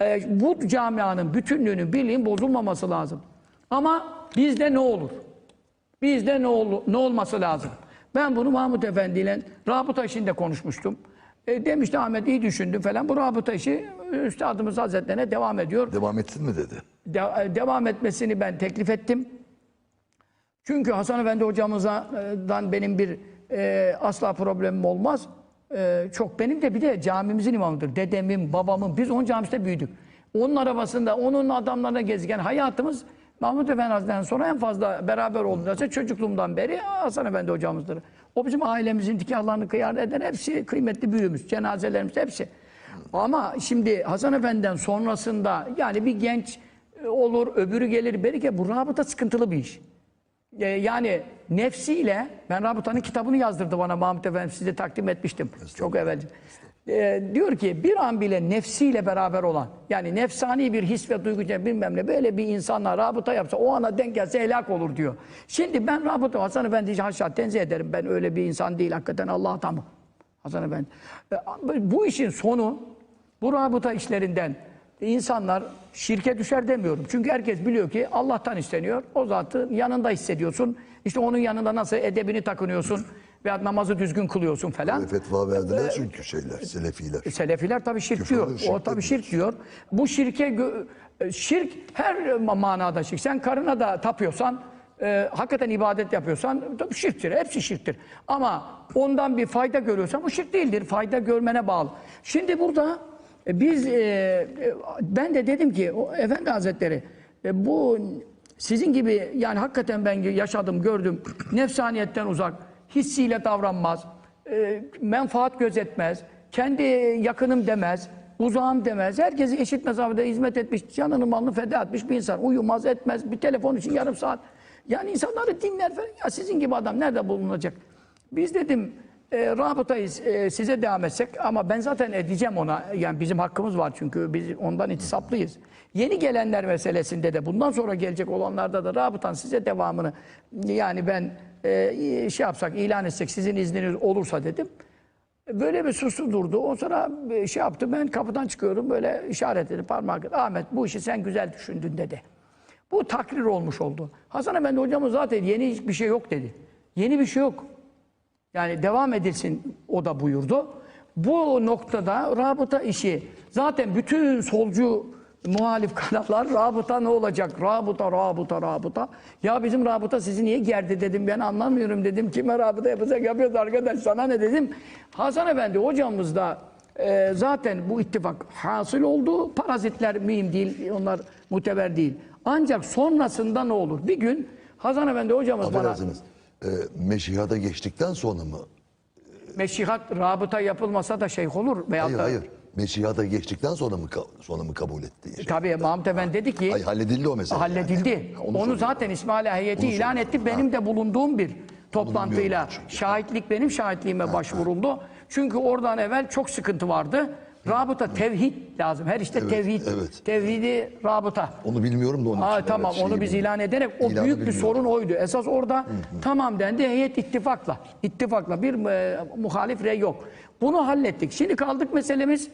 e, bu camianın bütünlüğünün, birliğin bozulmaması lazım. Ama bizde ne olur? Bizde ne, ol, ne olması lazım? Ben bunu Mahmut Efendi ile rabıta işinde konuşmuştum. E, demişti Ahmet iyi düşündün falan. Bu rabıta işi Üstadımız Hazretlerine devam ediyor. Devam etsin mi dedi. De- e, devam etmesini ben teklif ettim. Çünkü Hasan Efendi hocamızdan benim bir e, asla problemim olmaz. E, çok benim de bir de camimizin imamıdır. Dedemin, babamın, biz onun camisinde büyüdük. Onun arabasında, onun adamlarına gezgen hayatımız Mahmut Efendi Hazretleri'nden sonra en fazla beraber olduğunda çocukluğumdan beri Hasan Efendi hocamızdır. O bizim ailemizin nikahlarını kıyar eden hepsi kıymetli büyüğümüz, cenazelerimiz hepsi. Ama şimdi Hasan Efendi'den sonrasında yani bir genç olur, öbürü gelir. Belki bu rabıta sıkıntılı bir iş. E, yani nefsiyle, ben rabıtanın kitabını yazdırdı bana Mahmut Efendi size takdim etmiştim. Çok evvel. E, diyor ki bir an bile nefsiyle beraber olan, yani nefsani bir his ve duygu bilmem ne böyle bir insanla rabıta yapsa o ana denk gelse helak olur diyor. Şimdi ben rabıta Hasan Efendi'yi haşa tenzih ederim. Ben öyle bir insan değil hakikaten Allah'tan mı? Hasan Efendi. E, Bu işin sonu bu rabıta işlerinden insanlar şirke düşer demiyorum. Çünkü herkes biliyor ki Allah'tan isteniyor. O zatı yanında hissediyorsun. İşte onun yanında nasıl edebini takınıyorsun veya namazı düzgün kılıyorsun falan. Böyle fetva verdiler çünkü şeyler, Selefiler. Selefiler tabii şirk Küfür, diyor. şirk O tabii şirk diyor. Bu şirke e, şirk her ma- manada şirk. Sen karına da tapıyorsan, e, hakikaten ibadet yapıyorsan tabii şirktir. Hepsi şirktir. Ama ondan bir fayda görüyorsan bu şirk değildir. Fayda görmene bağlı. Şimdi burada biz e, e, ben de dedim ki Efendi Hazretleri e, bu sizin gibi yani hakikaten ben yaşadım, gördüm. Nefsaniyetten uzak, hissiyle davranmaz e, menfaat gözetmez, kendi yakınım demez, uzağım demez. Herkesi eşit mesafede hizmet etmiş, canını malını feda etmiş bir insan. Uyumaz etmez, bir telefon için yarım saat. Yani insanları dinler falan. Ya sizin gibi adam nerede bulunacak? Biz dedim e, rabıtayız e, size devam etsek ama ben zaten edeceğim ona. Yani bizim hakkımız var çünkü biz ondan itisaplıyız. Yeni gelenler meselesinde de bundan sonra gelecek olanlarda da rabıtan size devamını yani ben e, şey yapsak ilan etsek sizin izniniz olursa dedim. Böyle bir sustu durdu. O sonra e, şey yaptı. Ben kapıdan çıkıyorum böyle işaret edip parmak Ahmet bu işi sen güzel düşündün dedi. Bu takrir olmuş oldu. Hasan Efendi hocamız zaten yeni hiçbir şey yok dedi. Yeni bir şey yok. Yani devam edilsin o da buyurdu. Bu noktada rabıta işi zaten bütün solcu muhalif kanallar rabıta ne olacak? Rabıta, rabıta, rabıta. Ya bizim rabıta sizi niye gerdi dedim ben anlamıyorum dedim. Kime rabıta yapacak yapıyoruz arkadaş sana ne dedim. Hasan Efendi hocamız da e, zaten bu ittifak hasıl oldu. Parazitler mühim değil, onlar muteber değil. Ancak sonrasında ne olur? Bir gün Hasan Efendi hocamız bana... E, meşihada geçtikten sonra mı? Meşihat rabıta yapılmasa da şeyh olur. Veyahut Hayır da, hayır. Meşihada geçtikten sonra mı sonra mı kabul ettiği şey? Tabii Mahmut Efendi dedi ki Ay halledildi o mesele. halledildi. yani. Onu, soruyorum. zaten İsmail heyeti Onu ilan etti. Benim de bulunduğum bir toplantıyla şahitlik benim şahitliğime başvuruldu. Çünkü oradan evvel çok sıkıntı vardı. Rabıta tevhid lazım. Her işte Evet, tevhid. evet. Tevhidi rabıta. Onu bilmiyorum da onun Aa, için. tamam evet, onu şeyi biz ilan ederek o büyük bir sorun oydu. Esas orada tamam dendi heyet ittifakla. İttifakla bir e, muhalif rey yok. Bunu hallettik. Şimdi kaldık meselemiz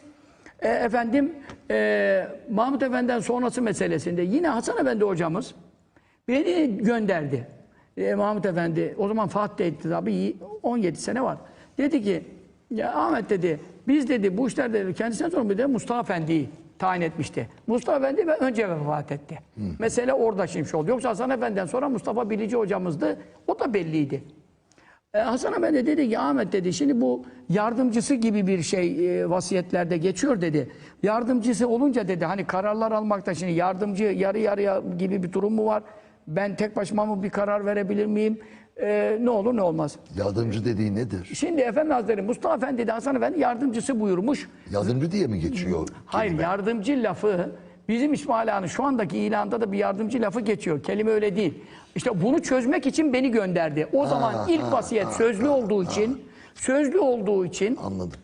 e, efendim e, Mahmut Efendi'den sonrası meselesinde yine Hasan Efendi hocamız beni gönderdi. E, Mahmut Efendi o zaman Fatih'teydi tabii 17 sene var. Dedi ki ya Ahmet dedi biz dedi bu işlerde kendisinden sonra bir de Mustafa Efendi'yi tayin etmişti. Mustafa Efendi ve önce vefat etti. Mesele orada şimdi oldu. Yoksa Hasan Efendi'den sonra Mustafa Bilici hocamızdı. O da belliydi. E, Hasan Efendi dedi ki Ahmet dedi şimdi bu yardımcısı gibi bir şey e, vasiyetlerde geçiyor dedi. Yardımcısı olunca dedi hani kararlar almakta şimdi yardımcı yarı yarıya gibi bir durum mu var? Ben tek başıma mı bir karar verebilir miyim? E, ne olur ne olmaz. Yardımcı dediği nedir? Şimdi Efendi Hazretleri Mustafa Efendi de Hasan Efendi yardımcısı buyurmuş. Yardımcı diye mi geçiyor? Hayır kelime? yardımcı lafı bizim İsmail Ağa'nın şu andaki ilanda da bir yardımcı lafı geçiyor. Kelime öyle değil. İşte bunu çözmek için beni gönderdi. O zaman ilk vasiyet sözlü olduğu için sözlü olduğu için Anladım.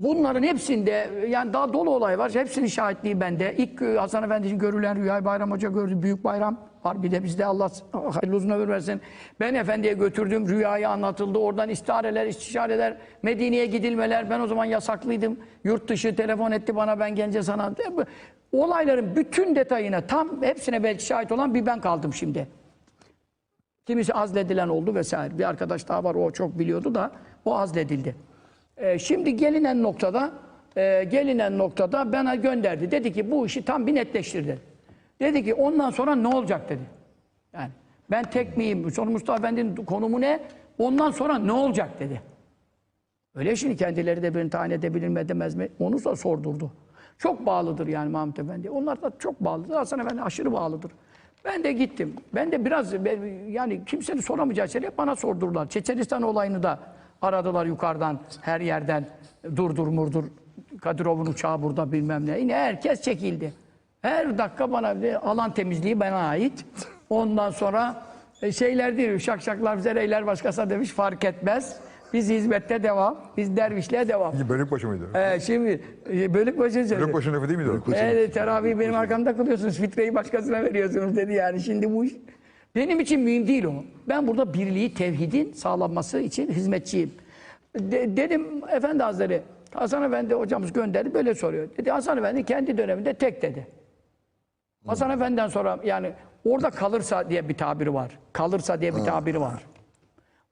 Bunların hepsinde yani daha dolu olay var. Hepsinin şahitliği bende. İlk e, Hasan Efendi'nin görülen rüyayı Bayram Hoca gördü. Büyük bayram var. Bir de bizde Allah hayırlı uzun ömür versin. Ben Efendi'ye götürdüm. Rüyayı anlatıldı. Oradan istihareler, istişareler, Medine'ye gidilmeler. Ben o zaman yasaklıydım. Yurt dışı telefon etti bana ben gence sana. Olayların bütün detayına tam hepsine belki şahit olan bir ben kaldım şimdi. Kimisi azledilen oldu vesaire. Bir arkadaş daha var o çok biliyordu da o azledildi. Ee, şimdi gelinen noktada e, gelinen noktada bana gönderdi. Dedi ki bu işi tam bir netleştir dedi. Dedi ki ondan sonra ne olacak dedi. Yani ben tek miyim? Sonra Mustafa Efendi'nin konumu ne? Ondan sonra ne olacak dedi. Öyle şimdi kendileri de birini tayin edebilir mi edemez mi? Onu da sordurdu. Çok bağlıdır yani Mahmut Efendi. Onlar da çok bağlıdır. Hasan Efendi aşırı bağlıdır. Ben de gittim. Ben de biraz yani kimsenin soramayacağı şeyleri hep bana sordurdular. Çeçenistan olayını da aradılar yukarıdan her yerden. Durdur murdur. Kadirov'un uçağı burada bilmem ne. Yine herkes çekildi. Her dakika bana bir alan temizliği bana ait. Ondan sonra e, şeyler değil, şakşaklar zereyler başkasına demiş fark etmez. Biz hizmette devam, biz dervişliğe devam. İyi, Bölükbaşı mıydı? Ee, şimdi e, bölük başını söyledi. Bölükbaşı lafı değil miydi o? Evet, teravih benim arkamda kılıyorsunuz, fitreyi başkasına veriyorsunuz dedi yani. Şimdi bu iş benim için mühim değil o. Ben burada birliği, tevhidin sağlanması için hizmetçiyim. De- dedim Efendi Hazretleri, Hasan Efendi hocamız gönderdi böyle soruyor. Dedi Hasan Efendi kendi döneminde tek dedi. Hasan Efendi'den sonra yani orada kalırsa diye bir tabiri var. Kalırsa diye bir tabiri var.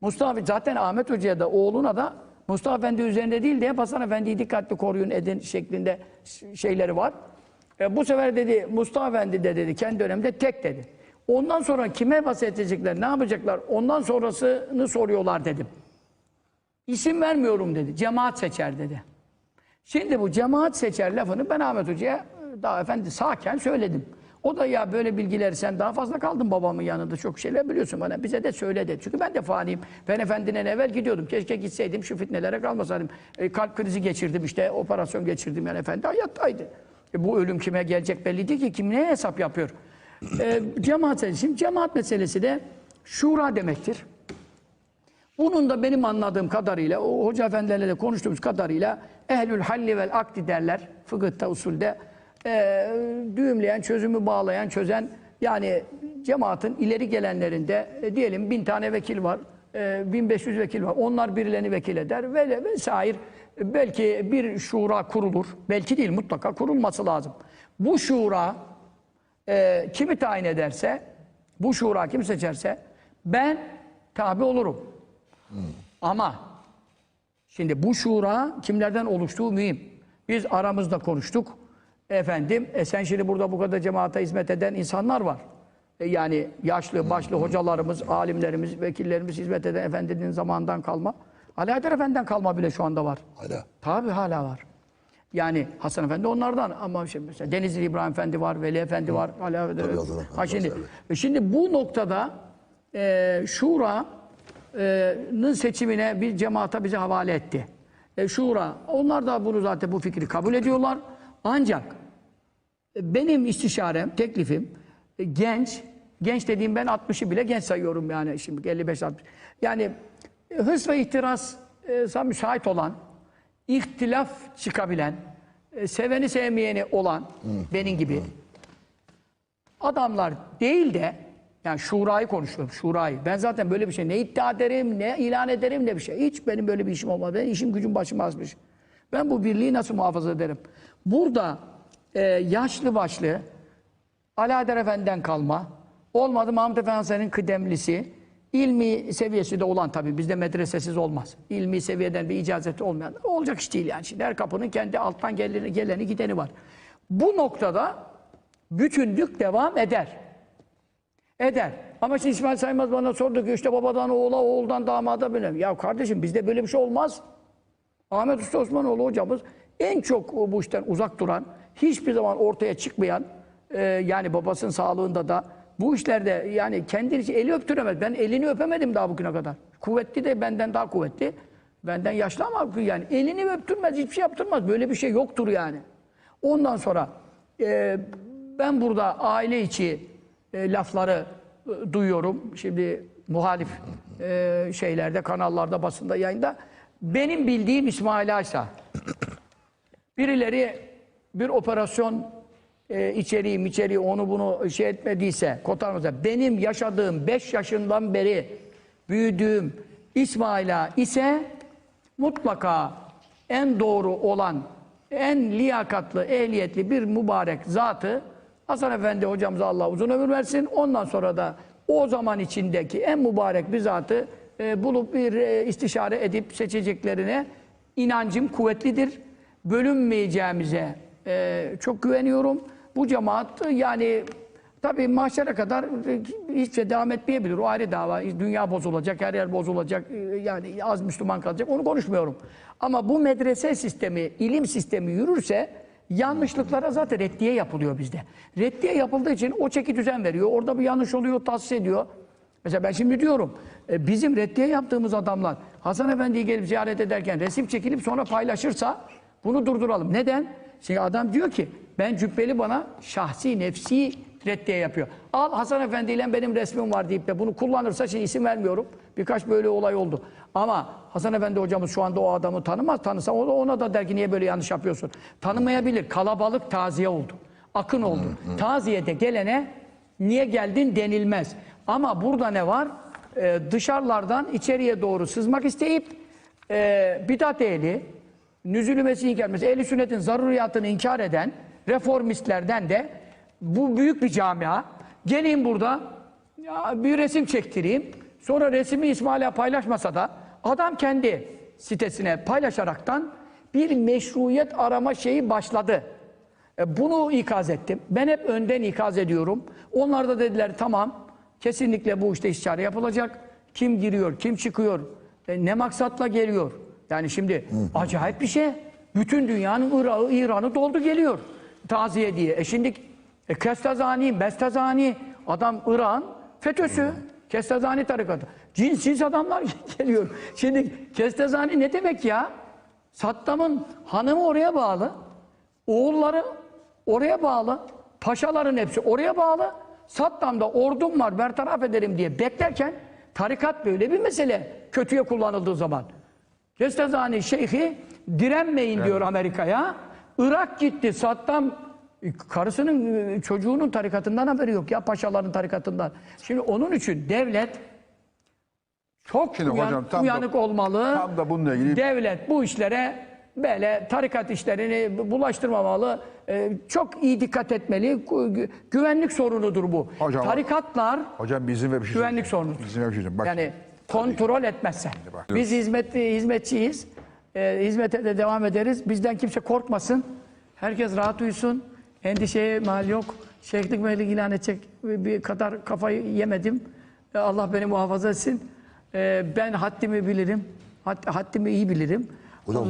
Mustafa zaten Ahmet Hoca'ya da oğluna da Mustafa Efendi üzerinde değil de hep Hasan Efendi'yi dikkatli koruyun edin şeklinde şeyleri var. E, bu sefer dedi Mustafa Efendi de dedi kendi döneminde tek dedi. Ondan sonra kime vasiyet edecekler, ne yapacaklar? Ondan sonrasını soruyorlar dedim. İsim vermiyorum dedi. Cemaat seçer dedi. Şimdi bu cemaat seçer lafını ben Ahmet Hoca'ya e, daha efendi sağken söyledim. O da ya böyle bilgileri sen daha fazla kaldın babamın yanında çok şeyler biliyorsun bana bize de söyle dedi. Çünkü ben de faniyim. Ben efendiden evvel gidiyordum. Keşke gitseydim şu fitnelere kalmasaydım. E, kalp krizi geçirdim işte operasyon geçirdim yani efendi hayattaydı. E, bu ölüm kime gelecek belli değil ki kim neye hesap yapıyor. E, cemaat şimdi cemaat meselesi de şura demektir. Bunun da benim anladığım kadarıyla, o hoca efendilerle de konuştuğumuz kadarıyla ehlül halli vel akdi derler fıkıhta, usulde. Ee, düğümleyen, çözümü bağlayan, çözen yani cemaatin ileri gelenlerinde e, diyelim bin tane vekil var, e, 1500 vekil var. Onlar birilerini vekil eder ve vesaire. Belki bir şura kurulur. Belki değil mutlaka kurulması lazım. Bu şura e, kimi tayin ederse, bu şura kim seçerse ben tabi olurum. Ama şimdi bu şura kimlerden oluştuğu mühim. Biz aramızda konuştuk. Efendim, e sen şimdi burada bu kadar cemaate hizmet eden insanlar var. E yani yaşlı, başlı hocalarımız, alimlerimiz, vekillerimiz hizmet eden efendinin zamanından kalma. Ali Haydar Efendi'den kalma bile şu anda var. Hala. Tabii hala var. Yani Hasan Efendi onlardan ama şimdi mesela Denizli İbrahim Efendi var, Veli Efendi var. Hala Tabii Hasan Efendi ha şimdi, var, e şimdi bu noktada e, Şura'nın seçimine bir cemaata bizi havale etti. E, Şura, onlar da bunu zaten bu fikri kabul ediyorlar. Ancak e, benim istişarem, teklifim e, genç, genç dediğim ben 60'ı bile genç sayıyorum yani şimdi 55-60. Yani e, hırs ve ihtiras e, müsait olan, ihtilaf çıkabilen, seveni sevmeyeni olan benim gibi adamlar değil de yani şurayı konuşuyorum şurayı. Ben zaten böyle bir şey ne iddia ederim ne ilan ederim ne bir şey. Hiç benim böyle bir işim olmadı. Benim işim gücüm başıma azmış. Ben bu birliği nasıl muhafaza ederim? Burada e, yaşlı başlı Alaeddin Efendi'den kalma. Olmadı Mahmut Efendi Hazretleri'nin kıdemlisi. ilmi seviyesi de olan tabii bizde medresesiz olmaz. İlmi seviyeden bir icazeti olmayan olacak iş değil yani. Şimdi her kapının kendi alttan geleni, geleni gideni var. Bu noktada bütünlük devam eder. Eder. Ama şimdi İsmail Saymaz bana sordu ki işte babadan oğula, oğuldan damada böyle. Ya kardeşim bizde böyle bir şey olmaz. Ahmet Usta Osmanoğlu hocamız en çok bu işten uzak duran, hiçbir zaman ortaya çıkmayan, e, yani babasının sağlığında da bu işlerde yani kendisi eli öptüremez. Ben elini öpemedim daha bugüne kadar. Kuvvetli de benden daha kuvvetli. Benden yaşlı ama yani elini öptürmez, hiçbir şey yaptırmaz. Böyle bir şey yoktur yani. Ondan sonra e, ben burada aile içi e, lafları e, duyuyorum. Şimdi muhalif e, şeylerde, kanallarda, basında, yayında. Benim bildiğim İsmail Aysa birileri bir operasyon e, içeriği içeriği onu bunu şey etmediyse, kotarmasa benim yaşadığım 5 yaşından beri büyüdüğüm İsmaila ise mutlaka en doğru olan, en liyakatlı, ehliyetli bir mübarek zatı Hasan Efendi hocamıza Allah uzun ömür versin. Ondan sonra da o zaman içindeki en mübarek bir zatı e, bulup bir e, istişare edip seçeceklerine inancım kuvvetlidir. Bölünmeyeceğimize e, çok güveniyorum. Bu cemaat yani tabii mahşere kadar e, hiçbir şey devam etmeyebilir. O ayrı dava. Dünya bozulacak, her yer bozulacak. e, Yani az Müslüman kalacak. Onu konuşmuyorum. Ama bu medrese sistemi, ilim sistemi yürürse yanlışlıklara zaten reddiye yapılıyor bizde. Reddiye yapıldığı için o çeki düzen veriyor. Orada bir yanlış oluyor, tahsis ediyor. Mesela ben şimdi diyorum, e, bizim reddiye yaptığımız adamlar Hasan Efendi'yi gelip ziyaret ederken resim çekilip sonra paylaşırsa bunu durduralım. Neden? Çünkü adam diyor ki ben cübbeli bana şahsi, nefsi reddiye yapıyor. Al Hasan Efendi ile benim resmim var deyip de bunu kullanırsa şimdi isim vermiyorum. Birkaç böyle olay oldu. Ama Hasan Efendi hocamız şu anda o adamı tanımaz. Tanısa o da ona da der ki niye böyle yanlış yapıyorsun? Tanımayabilir. Kalabalık taziye oldu. Akın oldu. Taziyede gelene niye geldin denilmez. Ama burada ne var? Ee, dışarılardan içeriye doğru sızmak isteyip e, bidat ehli, nüzülü mesih inkar, mesela ehli sünnetin zaruriyatını inkar eden reformistlerden de bu büyük bir camia geleyim burada ya bir resim çektireyim. Sonra resmi İsmail'e paylaşmasa da adam kendi sitesine paylaşaraktan bir meşruiyet arama şeyi başladı. E, Bunu ikaz ettim. Ben hep önden ikaz ediyorum. Onlar da dediler tamam kesinlikle bu işte istişare yapılacak. Kim giriyor, kim çıkıyor, e, ne maksatla geliyor. Yani şimdi acayip bir şey. Bütün dünyanın Irak'ı, İran'ı doldu geliyor. Taziye diye. E şimdi e, Kestazani, Bestazani adam Irak'ın FETÖ'sü. Kestazani tarikatı. Cinsiz adamlar geliyor. Şimdi Kestazani ne demek ya? Saddam'ın hanımı oraya bağlı. Oğulları oraya bağlı. Paşaların hepsi oraya bağlı. Saddam'da ordum var bertaraf ederim diye beklerken tarikat böyle bir mesele kötüye kullanıldığı zaman. Kestazani şeyhi direnmeyin diyor Amerika'ya. Irak gitti. Saddam karısının e, çocuğunun tarikatından haberi yok ya paşaların tarikatından. Şimdi onun için devlet çok Şimdi uyan- hocam tam da- uyanık olmalı. tam da bununla ilgili- Devlet bu işlere böyle tarikat işlerini bulaştırmamalı. Ee, çok iyi dikkat etmeli. Gü- Güvenlik sorunudur bu. Hocam- Tarikatlar Hocam bir izin ver bir şey güvenlik sorunudur. İzin ver bir şey. Bak, Yani kontrol etmezsen. Biz hizmetli, hizmetçiyiz. Ee, hizmete de devam ederiz. Bizden kimse korkmasın. Herkes rahat uyusun. Endişeye mal yok. Şeyhlik meylik ilan edecek bir kadar kafayı yemedim. Ee, Allah beni muhafaza etsin. Ee, ben haddimi bilirim. Had- haddimi iyi bilirim. Hocam